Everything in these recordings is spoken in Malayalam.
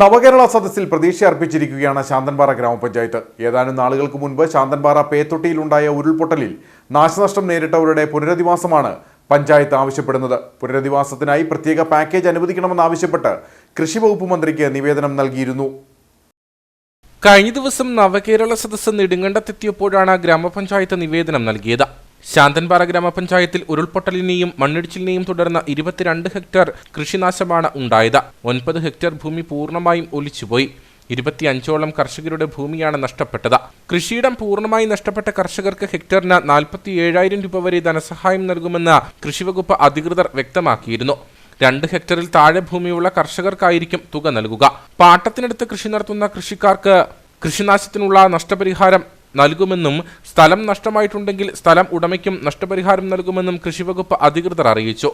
നവകേരള സദസ്സിൽ പ്രതീക്ഷ അർപ്പിച്ചിരിക്കുകയാണ് ശാന്തൻപാറ ഗ്രാമപഞ്ചായത്ത്. ഏതാനും നാളുകൾക്ക് മുൻപ് ശാന്തൻപാറ പേത്തൊട്ടിയിലുണ്ടായ ഉരുൾപൊട്ടലിൽ നാശനഷ്ടം നേരിട്ടവരുടെ പുനരധിവാസമാണ് പഞ്ചായത്ത് ആവശ്യപ്പെടുന്നത്. പുനരധിവാസത്തിനായി പ്രത്യേക പാക്കേജ് അനുവദിക്കണമെന്നാവശ്യപ്പെട്ട് കൃഷി വകുപ്പ് മന്ത്രിക്ക് നിവേദനം നൽകിയിരുന്നു. കഴിഞ്ഞ ദിവസം നവകേരള സദസ്സ് നെടുങ്കണ്ടത്തെത്തിയപ്പോഴാണ് ഗ്രാമപഞ്ചായത്ത് നിവേദനം നൽകിയത്. ശാന്തൻപാറ ഗ്രാമപഞ്ചായത്തിൽ ഉരുൾപൊട്ടലിനെയും മണ്ണിടിച്ചിലിനെയും തുടർന്ന് ഇരുപത്തിരണ്ട് ഹെക്ടർ കൃഷിനാശമാണ് ഉണ്ടായത്. ഒൻപത് ഹെക്ടർ ഭൂമി പൂർണമായും ഒലിച്ചുപോയി. ഇരുപത്തിയഞ്ചോളം കർഷകരുടെ ഭൂമിയാണ് നഷ്ടപ്പെട്ടത്. കൃഷിയിടം പൂർണമായി നഷ്ടപ്പെട്ട കർഷകർക്ക് ഹെക്ടറിന് നാൽപ്പത്തി ഏഴായിരം രൂപ വരെ ധനസഹായം നൽകുമെന്ന് കൃഷിവകുപ്പ് അധികൃതർ വ്യക്തമാക്കിയിരുന്നു. രണ്ട് ഹെക്ടറിൽ താഴെ ഭൂമിയുള്ള കർഷകർക്കായിരിക്കും തുക നൽകുക. പാട്ടത്തിനടുത്ത് കൃഷി നടത്തുന്ന കൃഷിക്കാർക്ക് കൃഷിനാശത്തിനുള്ള നഷ്ടപരിഹാരം നൽകുമെന്നും സ്ഥലം നഷ്ടമായിട്ടുണ്ടെങ്കിൽ സ്ഥലം ഉടമയ്ക്കും നഷ്ടപരിഹാരം നൽകുമെന്നും കൃഷിവകുപ്പ് അധികൃതർ അറിയിച്ചു.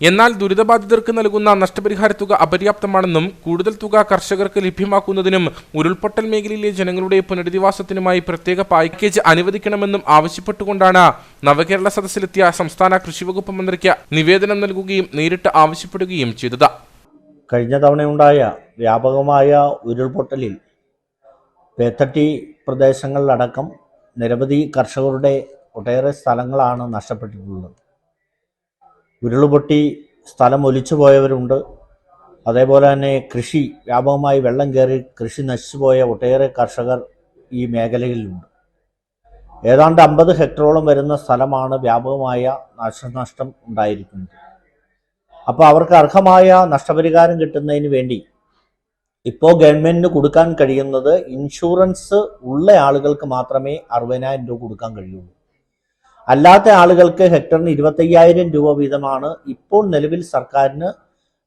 എന്നാൽ ദുരിതബാധിതർക്ക് നൽകുന്ന നഷ്ടപരിഹാര തുക അപര്യാപ്തമാണെന്നും കൂടുതൽ തുക കർഷകർക്ക് ലഭ്യമാക്കുന്നതിനും ഉരുൾപൊട്ടൽ മേഖലയിലെ ജനങ്ങളുടെ പുനരധിവാസത്തിനുമായി പ്രത്യേക പാക്കേജ് അനുവദിക്കണമെന്നും ആവശ്യപ്പെട്ടുകൊണ്ടാണ് നവകേരള സദസ്സിലെത്തിയ സംസ്ഥാന കൃഷിവകുപ്പ് മന്ത്രിക്ക് നിവേദനം നൽകുകയും നേരിട്ട് ആവശ്യപ്പെടുകയും ചെയ്തത്. കഴിഞ്ഞ തവണയുണ്ടായ വ്യാപകമായ ഉരുൾപൊട്ടലിൽ പേത്തട്ടി പ്രദേശങ്ങളിലടക്കം നിരവധി കർഷകരുടെ ഒട്ടേറെ സ്ഥലങ്ങളാണ് നഷ്ടപ്പെട്ടിട്ടുള്ളത്. ഉരുളുപൊട്ടി സ്ഥലം ഒലിച്ചു പോയവരുണ്ട് അതേപോലെ തന്നെ കൃഷി വ്യാപകമായി വെള്ളം കയറി കൃഷി നശിച്ചുപോയ ഒട്ടേറെ കർഷകർ ഈ മേഖലയിലുണ്ട്. ഏതാണ്ട് അമ്പത് ഹെക്ടറോളം വരുന്ന സ്ഥലമാണ് വ്യാപകമായ നാശനഷ്ടം ഉണ്ടായിരിക്കുന്നത്. അപ്പോൾ അവർക്ക് അർഹമായ നഷ്ടപരിഹാരം കിട്ടുന്നതിന് വേണ്ടി ഇപ്പോൾ ഗവൺമെന്റിന് കൊടുക്കാൻ കഴിയുന്നത് ഇൻഷുറൻസ് ഉള്ള ആളുകൾക്ക് മാത്രമേ അറുപതിനായിരം രൂപ കൊടുക്കാൻ കഴിയുള്ളൂ. അല്ലാത്ത ആളുകൾക്ക് ഹെക്ടറിന് ഇരുപത്തയ്യായിരം രൂപ വീതമാണ് ഇപ്പോൾ നിലവിൽ സർക്കാരിന്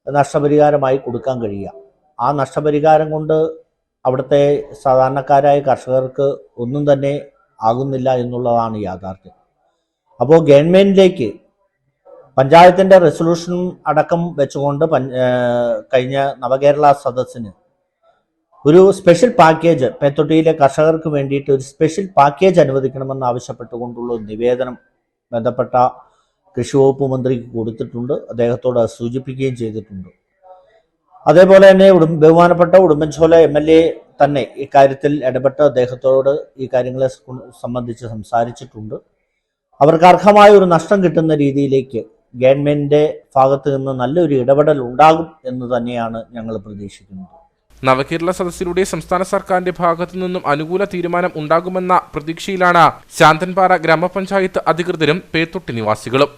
നഷ്ടപരിഹാരമായി കൊടുക്കാൻ കഴിയുക. ആ നഷ്ടപരിഹാരം കൊണ്ട് അവിടുത്തെ സാധാരണക്കാരായ കർഷകർക്ക് ഒന്നും തന്നെ ആകുന്നില്ല എന്നുള്ളതാണ് യാഥാർത്ഥ്യം. അപ്പോൾ ഗവൺമെന്റിലേക്ക് പഞ്ചായത്തിന്റെ റെസൊല്യൂഷൻ അടക്കം വെച്ചുകൊണ്ട് കഴിഞ്ഞ നവകേരള സദസ്സിന് ഒരു സ്പെഷ്യൽ പാക്കേജ് പേത്തൊട്ടിയിലെ കർഷകർക്ക് വേണ്ടിയിട്ട് ഒരു സ്പെഷ്യൽ പാക്കേജ് അനുവദിക്കണമെന്ന് ആവശ്യപ്പെട്ടുകൊണ്ടുള്ള നിവേദനം ബന്ധപ്പെട്ട കൃഷി വകുപ്പ് മന്ത്രിക്ക് കൊടുത്തിട്ടുണ്ട്. അദ്ദേഹത്തോട് സൂചിപ്പിക്കുകയും ചെയ്തിട്ടുണ്ട്. അതേപോലെ തന്നെ ബഹുമാനപ്പെട്ട ഉടുമ്പൻചോല എം എൽ എ തന്നെ ഇക്കാര്യത്തിൽ ഇടപെട്ട് അദ്ദേഹത്തോട് ഈ കാര്യങ്ങളെ സംബന്ധിച്ച് സംസാരിച്ചിട്ടുണ്ട്. അവർക്ക് അർഹമായ ഒരു നഷ്ടം കിട്ടുന്ന രീതിയിലേക്ക് ഗവൺമെന്റിന്റെ ഭാഗത്ത് നിന്ന് നല്ലൊരു ഇടപെടൽ ഉണ്ടാകും എന്ന് തന്നെയാണ് ഞങ്ങൾ പ്രതീക്ഷിക്കുന്നത്. നവകേരള സദസ്സിലൂടെ സംസ്ഥാന സർക്കാരിന്റെ ഭാഗത്തു നിന്നും അനുകൂല തീരുമാനം ഉണ്ടാകുമെന്ന പ്രതീക്ഷയിലാണ് ശാന്തൻപാറ ഗ്രാമപഞ്ചായത്ത് അധികൃതരും പേത്തൊട്ടി നിവാസികളും.